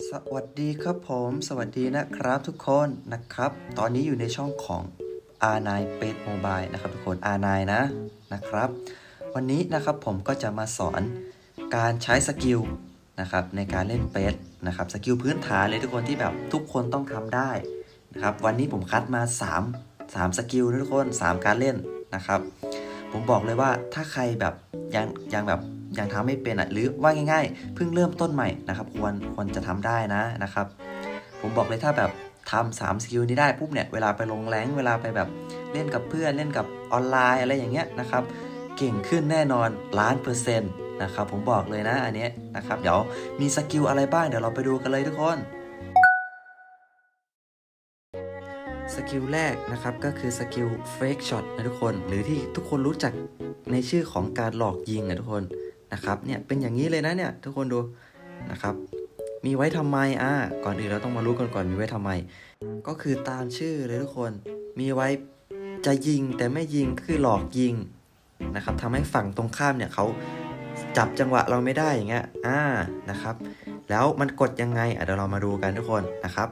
สวัสดีครับผมสวัสดีนะครับทุกคนนะครับ ตอนนี้อยู่ในช่องของ R9 p a c e Mobile นะครับทุกคน R9 นะนะครับ วันนี้นะครับผมก็จะมาสอนการใช้สกิลนะครับในการเล่นเปสนะครับสกิลพื้นฐานเลยทุกคนที่แบบทุกคนต้องทำได้นะครับวันนี้ผมคัดมา 3 3 สกิลนะทุกคน 3 การเล่นนะครับ ผมบอกเลยว่าถ้าใครแบบยังยังแบบ ยังทำไม่เป็นอะหรือว่าง่าย ๆ เพิ่งเริ่มต้นใหม่นะครับ ควรควรจะทำได้นะนะครับ ผมบอกเลยถ้าแบบทำสามสกิลนี้ได้ปุ๊บเนี่ยเวลาไปลงแรงเวลาไปแบบเล่นกับเพื่อนเล่นกับออนไลน์อะไรอย่างเงี้ยนะครับเก่งขึ้นแน่นอนล้านเปอร์เซ็นต์นะครับผมบอกเลยนะอันเนี้ยนะครับเดี๋ยวมีสกิลอะไรบ้างเดี๋ยวเราไปดูกันเลยทุกคนสกิลแรกนะครับก็คือสกิล fake shot นะทุกคน หรือที่ทุกคนรู้จักในชื่อของการหลอกยิงนะทุกคน นะครับเนี่ยเป็นอย่างนี้เลยนะเนี่ยทุกคนดูนะครับมีไว้ทำไมอ่าก่อนอื่นเราต้องมารู้กันก่อนมีไว้ทำไม ก็คือตามชื่อเลยทุกคนมีไว้จะยิงแต่ไม่ยิงคือหลอกยิงนะครับทำให้ฝั่งตรงข้ามเนี่ยเขาจับจังหวะเราไม่ได้อย่างเงี้ยอ่านะครับ แล้วมันกดยังไงอะเดี๋ยวเรามาดูกันทุกคนนะครับ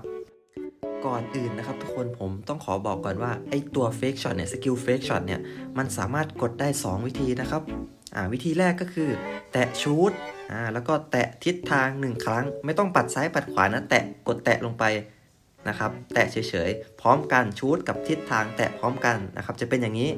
ก่อนอื่นนะครับทุกคนผมต้องขอบอกก่อนว่าไอตัว fake shot เนี่ยสกิล fake shot เนี่ยมันสามารถกดได้ 2 วิธีนะครับ วิธีแรกก็คือ แตะชูดแล้วก็แตะทิศทาง 1 ครั้ง ไม่ต้องปัดซ้ายปัดขวานะแตะกดแตะลงไปนะครับ แตะเฉยๆ พร้อมกันชูดกับทิศทาง แตะพร้อมกันนะครับ จะเป็นอย่างนี้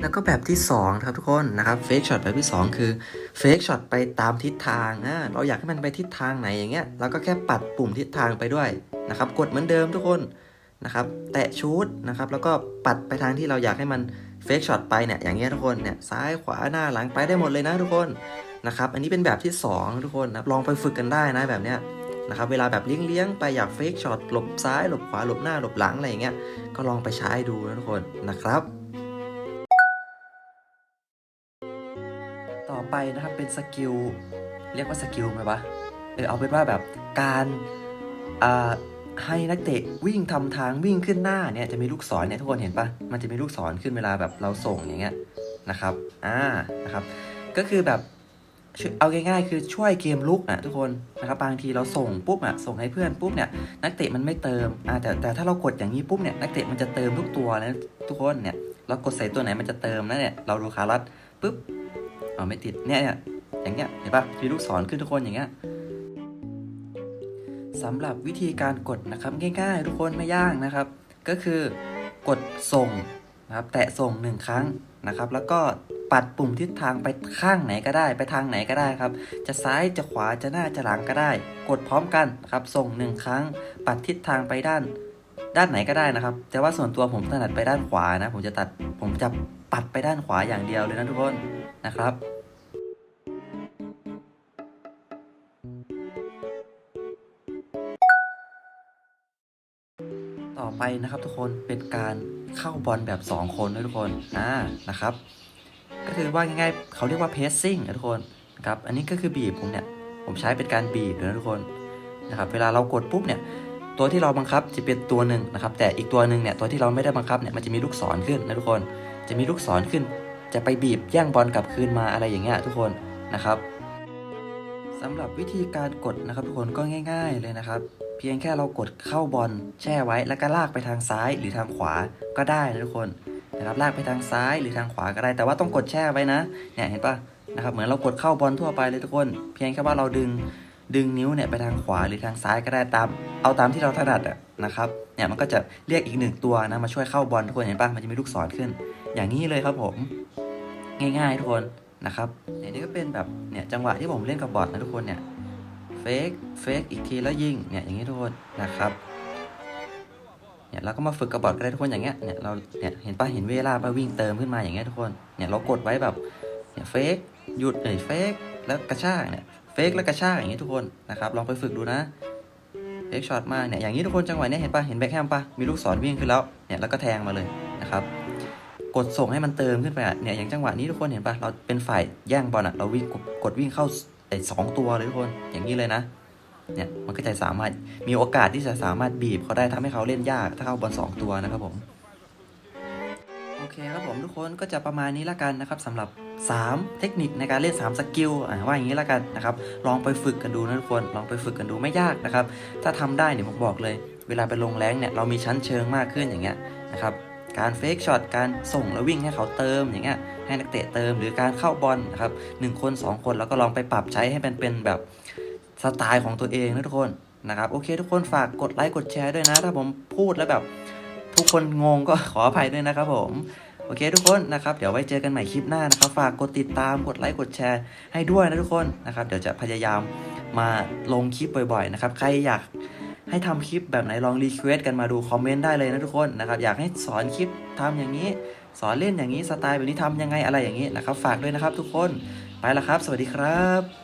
แล้วก็แบบที่2นะครับทุกคนนะครับเฟกช็อตแบบที่ 2 คือเฟกช็อตไปตามทิศทางนะเราอยากให้มันไปทิศทางไหนอย่างเงี้ยเราก็แค่ปัดปุ่มทิศทางไปด้วยนะครับกดเหมือนเดิมทุกคน นะครับแตะชูดนะครับแล้วก็ปัดไปทางที่เราอยากให้มันเฟกช็อตไปเนี่ยอย่างเงี้ยทุกคนเนี่ยซ้ายขวาหน้าหลังไปได้หมดเลยนะทุกคนนะครับอันนี้เป็นแบบที่ 2 ทุกคนนะลองไปฝึกกันได้นะแบบเนี้ยนะครับเวลาแบบเลี้ยงๆไปอยากเฟกช็อตหลบซ้ายหลบขวาหลบหน้าหลบหลังอะไรอย่างเงี้ยก็ลองไปใช้ดูนะทุกคนนะครับ ต่อไปนะครับเป็นสกิลเรียกว่าสกิลไหมวะเออเอาเป็นว่าแบบการอ่า ให้นักเตะวิ่งทำทางวิ่งขึ้นหน้าเนี่ยจะมีลูกศรเนี่ยทุกคนเห็นปะมันจะมีลูกศรขึ้นเวลาแบบเราส่งอย่างเงี้ยนะครับอ่านะครับ ก็คือแบบเอาง่ายๆคือช่วยเกมลุกนะทุกคนนะครับบางทีเราส่งปุ๊บอะส่งให้เพื่อนปุ๊บเนี่ยนักเตะมันไม่เติมอ่าแต่แต่ถ้าเรากดอย่างนี้ปุ๊บเนี่ยนักเตะมันจะเติมทุกตัวนะทุกคนเนี่ยเรากดใส่ตัวไหนมันจะเติมนะเนี่ยเราดูคารัดปุ๊บเอาไม่ติดเนี่ยเนี่ยอย่างเงี้ยเห็นปะมีลูกศรขึ้นทุกคนอย่างเงี้ย สำหรับวิธีการกดนะครับง่ายๆ ทุกคนไม่ยากนะครับ ก็คือกดส่งนะครับแตะส่งหนึ่งครั้งนะครับ แล้วก็ปัดปุ่มทิศทางไปข้างไหนก็ได้ ไปทางไหนก็ได้ครับ จะซ้ายจะขวาจะหน้าจะหลังก็ได้ กดพร้อมกันนะครับส่งหนึ่งครั้ง ปัดทิศทางไปด้าน ด้านไหนก็ได้นะครับ แต่ว่าส่วนตัวผมถนัดไปด้านขวานะ ผมจะตัดผมจะปัดไปด้านขวาอย่างเดียวเลยนะทุกคนนะครับ ต่อไปนะครับ ทุกคนเป็นการเข้าบอลแบบ 2 คนนะทุกคนอ่านะครับ ก็คือว่าง่ายๆเขาเรียกว่าเพสซิ่งนะทุกคนนะครับอันนี้ก็คือบีบผมเนี่ยผมใช้เป็นการบีบนะทุกคนนะครับเวลาเรากดปุ๊บเนี่ยตัวที่เราบังคับจะเป็นตัวหนึ่งนะครับ แต่อีกตัวหนึ่งเนี่ยตัวที่เราไม่ได้บังคับเนี่ยมันจะมีลูกศรขึ้นนะทุกคน จะมีลูกศรขึ้น จะไปบีบแย่งบอลกลับคืนมาอะไรอย่างเงี้ยทุกคนนะครับสำหรับวิธีการกดนะครับทุกคนก็ง่าย ๆเลยนะครับ เพียงแค่เรากดเข้าบอลแช่ไว้แล้วก็ลากไปทางซ้ายหรือทางขวาก็ได้นะทุกคนนะครับลากไปทางซ้ายหรือทางขวาก็ได้ แต่ว่าต้องกดแช่ไว้นะเนี่ยเห็นปะนะครับเหมือนเรากดเข้าบอลทั่วไปเลยทุกคน เพียงแค่ว่าเราดึงดึงนิ้วเนี่ยไปทางขวาหรือทางซ้ายก็ได้ตามเอาตามที่เราถนัดอะนะครับเนี่ยมันก็จะเรียกอีกหนึ่งตัวนะมาช่วยเข้าบอลทุกคนเห็นปะมันจะมีลูกศรขึ้น อย่างนี้เลยครับผมง่ายๆทุกคนนะครับเนี่ยนี่ก็เป็นแบบเนี่ยจังหวะที่ผมเล่นกับบอทนะทุกคนเนี่ย เฟกเฟกอีกทีแล้วยิงเนี่ยอย่างนี้ทุกคนนะครับเนี่ยเราก็มาฝึกกับบอทก็ได้ทุกคนอย่างเงี้ยเนี่ยเราเนี่ยเห็นปะเห็นเวลาปะวิ่งเติมขึ้นมาอย่างเงี้ยทุกคนเนี่ยเรากดไว้แบบเนี่ยเฟกหยุดเอ้ยเฟกแล้วกระชากเนี่ยเฟกแล้วกระชากอย่างนี้ทุกคนนะครับลองไปฝึกดูนะเฟกช็อตมาเนี่ยอย่างนี้ทุกคนจังหวะเนี้ยเห็นปะเห็นแบ็คแฮมปะมีลูกศรวิ่งขึ้นแล้วเนี่ยแล้วก็แทงมาเลยนะครับกดส่งให้มันเติมขึ้นไปอะเนี่ยอย่างจังหวะนี้ทุกคนเห็นปะเราเป็นฝ่ายแย่งบอลอะเราวิ่งกดวิ่งเข้า สองตัวเลยทุกคนอย่างนี้เลยนะเนี่ยมันก็จะสามารถมีโอกาสที่จะสามารถบีบเขาได้ทำให้เขาเล่นยากถ้าเขาบอลสองตัวนะครับผมโอเคครับผมทุกคนก็จะประมาณนี้ละกันนะครับสำหรับ 3 เทคนิคในการเล่น3สกิลอ่าว่าอย่างนี้ล้วกันนะครับลองไปฝึกกันดูนะทุกคนลองไปฝึกกันดูไม่ยากนะครับถ้าทำได้เนี่ยผมบอกเลย เวลาไปลงแรงเนี่ยเรามีชั้นเชิงมากขึ้นอย่างเงี้ยนะครับการเฟกช็อตการส่งแล้ววิ่งให้เขาเติมอย่างเงี้ย ให้นักเตะเติมหรือการเข้าบอลนะครับหนึ่งคนสองคนแล้วก็ลองไปปรับใช้ให้มันเป็นแบบสไตล์ของตัวเองนะทุกคนนะครับโอเค ทุกคนฝากกดไลค์กดแชร์ด้วยนะ ถ้าผมพูดแล้วแบบทุกคนงงก็ขออภัยด้วยนะครับผมโอเคทุกคนนะครับเดี๋ยวไว้เจอกันใหม่คลิปหน้านะครับ ฝากกดติดตามกดไลค์กดแชร์ให้ด้วยนะทุกคนนะครับ เดี๋ยวจะพยายามมาลงคลิปบ่อยๆนะครับ ใครอยาก ให้ทำคลิปแบบไหนลองรีเควสกันมาดูคอมเมนต์ได้เลยนะทุกคนนะครับอยากให้สอนคลิปทำอย่างนี้ สอนเล่นอย่างนี้สไตล์แบบนี้ทำยังไงอะไรอย่างนี้นะครับฝากด้วยนะครับทุกคนไปละครับ สวัสดีครับ